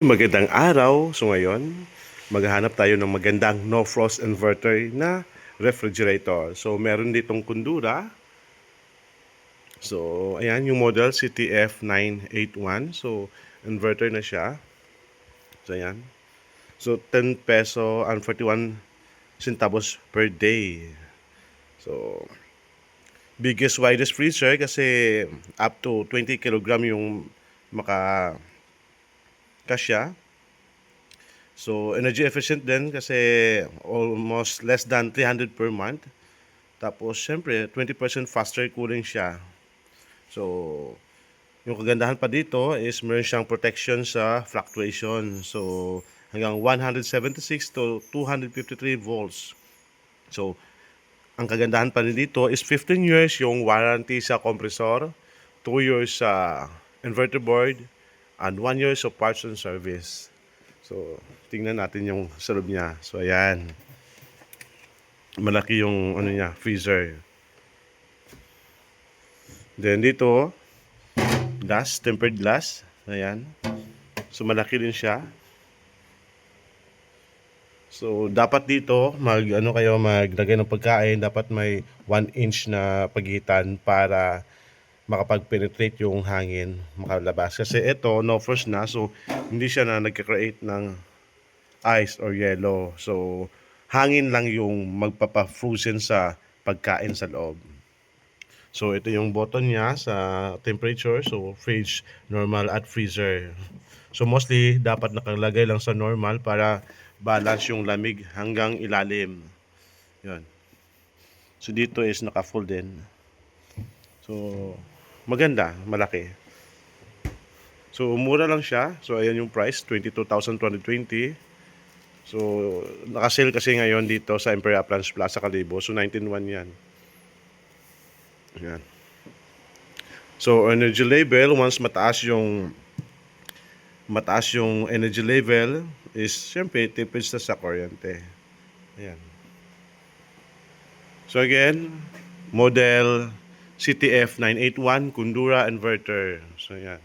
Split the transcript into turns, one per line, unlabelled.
Magandang araw. So ngayon, maghahanap tayo ng magandang no frost inverter na refrigerator. So meron ditong kundura. So ayan yung model CTF981. So inverter na siya. So ayan. So 10 peso and 41 centavos per day. So biggest widest freezer kasi up to 20 kilogram yung maka kasya. So, energy efficient din kasi almost less than 300 per month. Tapos, syempre, 20% faster cooling siya. So, yung kagandahan pa dito is meron siyang protection sa fluctuation. So, hanggang 176 to 253 volts. So, ang kagandahan pa rin dito is 15 years yung warranty sa compressor, 2 years sa inverter board, and 1 years of parts and service. So, tingnan natin yung sa loob niya. So, ayan. Malaki yung ano niya, freezer. Then dito, glass, tempered glass. Ayan. So, malaki din siya. So, dapat dito, mag, ano kayo, maglagay ng pagkain, dapat may 1 inch na pagitan para makapag-penetrate yung hangin, makalabas. Kasi ito, no frost na, so hindi siya na nagka-create ng ice or yellow. So, hangin lang yung magpapa-frozen sa pagkain sa loob. So, ito yung button niya sa temperature. So, fridge, normal at freezer. So, mostly, dapat nakalagay lang sa normal para balance yung lamig hanggang ilalim. Yun. So, dito is naka-full din. So, maganda, malaki. So, mura lang siya. So, ayan yung price, 22,220. So, naka-sale kasi ngayon dito sa Imperial Plans Plaza Calibo. So, 19.1 yan. Ayan. So, energy level, once mataas yung mataas yung energy level, is syempre tipid sa sa kuryente. Ayan. So, again, model CTF 981 Kundura inverter. So, yan.